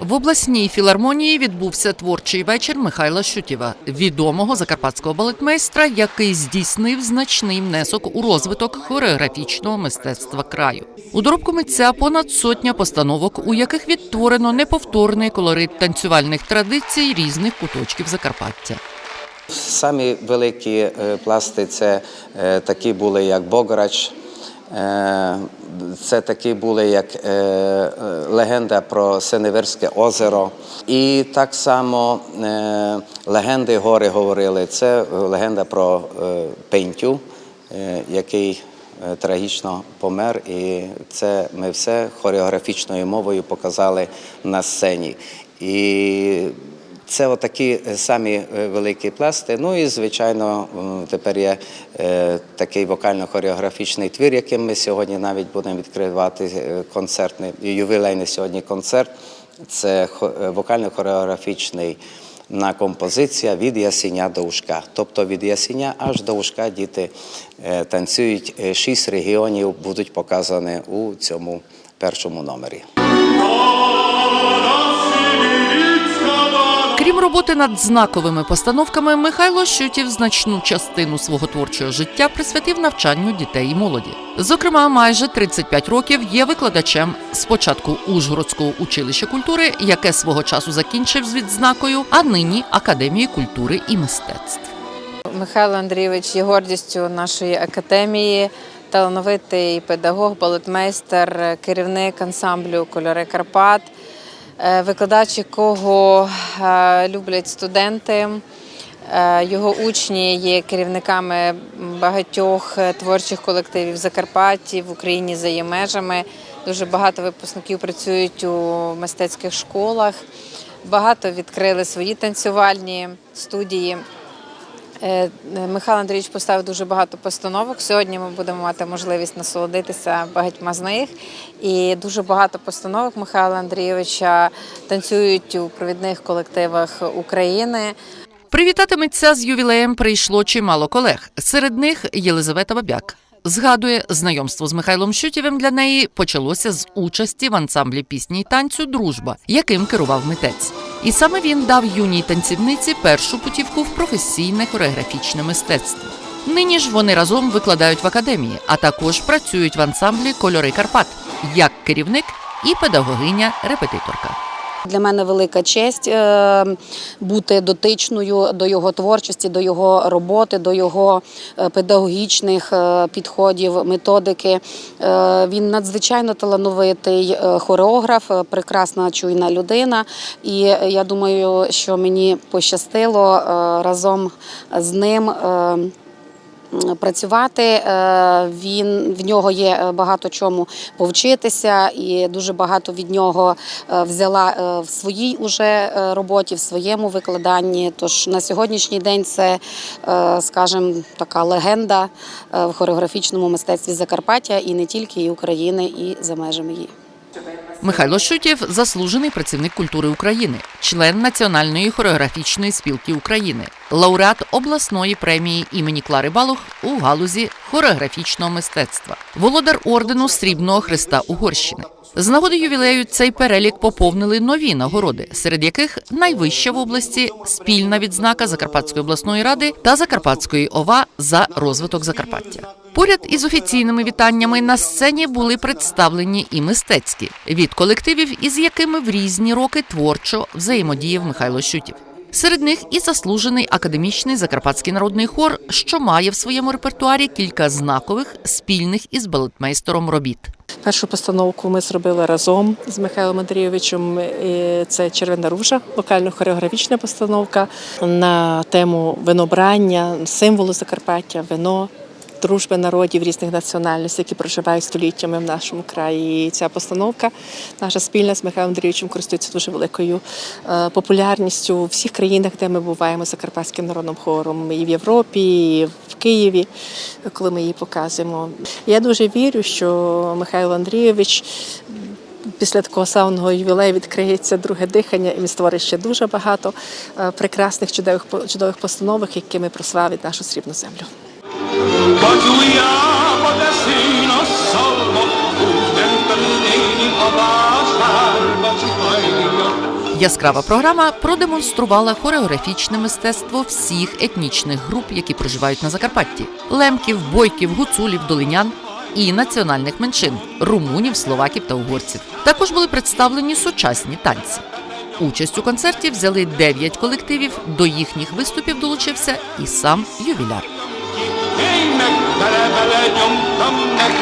В обласній філармонії відбувся творчий вечір Михайла Шутєва, відомого закарпатського балетмейстра, який здійснив значний внесок у розвиток хореографічного мистецтва краю. У доробку митця понад сотня постановок, у яких відтворено неповторний колорит танцювальних традицій різних куточків Закарпаття. Самі великі е, пласти це е, такі були, як Бограч, це такі були, як е, е, легенда про Синевирське озеро. І так само е, легенди гори говорили. Це легенда про е, Пентю, е, який е, трагічно помер. І це ми все хореографічною мовою показали на сцені. І це отакі самі е, великі пласти. Ну і звичайно, тепер є е, такий вокально-хореографічний твір, яким ми сьогодні навіть будемо відкривати е, концертний ювілейний сьогодні концерт. Це е, вокально-хореографічний на композиція від ясеня до ушка. Тобто від ясеня аж до ушка діти е, танцюють. Е, Шість регіонів будуть показані у цьому першому номері. Крім роботи над знаковими постановками, Михайло Щутів значну частину свого творчого життя присвятив навчанню дітей і молоді. Зокрема, майже 35 років є викладачем спочатку Ужгородського училища культури, яке свого часу закінчив з відзнакою, а нині Академії культури і мистецтв. Михайло Андрійович є гордістю нашої академії, талановитий педагог, балетмейстер, керівник ансамблю Кольори Карпат, викладач якого е, люблять студенти. Е, Його учні є керівниками багатьох е, творчих колективів в Закарпатті, в Україні за її межами. Дуже багато випускників працюють у мистецьких школах. Багато відкрили свої танцювальні студії. Е, Михайло Андрійович поставив дуже багато постановок. Сьогодні ми будемо мати можливість насолодитися багатьма з них. І дуже багато постановок Михайла Андрійовича танцюють у провідних колективах України. Привітати митця з ювілеєм прийшло чимало колег. Серед них Єлизавета Бабяк. Згадує, знайомство з Михайлом Щутєвим для неї почалося з участі в ансамблі пісні й танцю Дружба, яким керував митець. І саме він дав юній танцівниці першу путівку в професійне хореографічне мистецтво. Нині ж вони разом викладають в академії, а також працюють в ансамблі Кольори Карпат як керівник і педагогиня-репетиторка. Для мене велика честь е, бути дотичною до його творчості, до його роботи, до його е, педагогічних е, підходів, методики. Він надзвичайно талановитий хореограф, прекрасна чуйна людина. І я думаю, що мені пощастило разом з ним. Працювати Е, він в нього є е, багато чому повчитися, і дуже багато від нього е, взяла в своїй уже роботі, в своєму викладанні. Тож на сьогоднішній день це, скажімо, така легенда в хореографічному мистецтві Закарпаття і не тільки і України, і за межами її. Михайло Щутєв – заслужений працівник культури України, член Національної хореографічної спілки України, лауреат обласної премії імені Клари Балух у галузі хореографічного мистецтва, володар ордену Срібного Христа Угорщини. З нагоди ювілею цей перелік поповнили нові нагороди, серед яких найвища в області спільна відзнака Закарпатської обласної ради та Закарпатської ОВА за розвиток Закарпаття. Поряд із офіційними вітаннями на сцені були представлені і мистецькі від колективів, із якими в різні роки творчо взаємодіяв Михайло Щутів. Серед них і заслужений академічний закарпатський народний хор, що має в своєму репертуарі кілька знакових спільних із балетмейстером робіт. Першу постановку ми зробили разом з Михайлом Андрійовичем. Це Червона ружа, локально-хореографічна постановка на тему винобрання, символу Закарпаття, вино. Дружби народів різних національностей, які проживають століттями в нашому краї. І ця постановка наша спільна з Михайлом Андрійовичем користується дуже великою е, популярністю у всіх країнах, де ми буваємо Закарпатським народним хором, і в Європі, і в Києві, коли ми її показуємо. Я дуже вірю, що Михайло Андрійович після такого славного ювілею відкриється друге дихання, і він створить ще дуже багато е, прекрасних чудових чудових постановок, якими прославить нашу срібну землю. Почуя потесино соло, у темпернині обашар, Яскрава програма продемонструвала хореографічне мистецтво всіх етнічних груп, які проживають на Закарпатті: лемків, бойків, гуцулів, долинян і національних меншин румунів, словаків та угорців. Також були представлені сучасні танці. Участь у концерті взяли 9 колективів. До їхніх виступів долучився і сам ювіляр. Hey Mac, bere bere, yum dum Mac,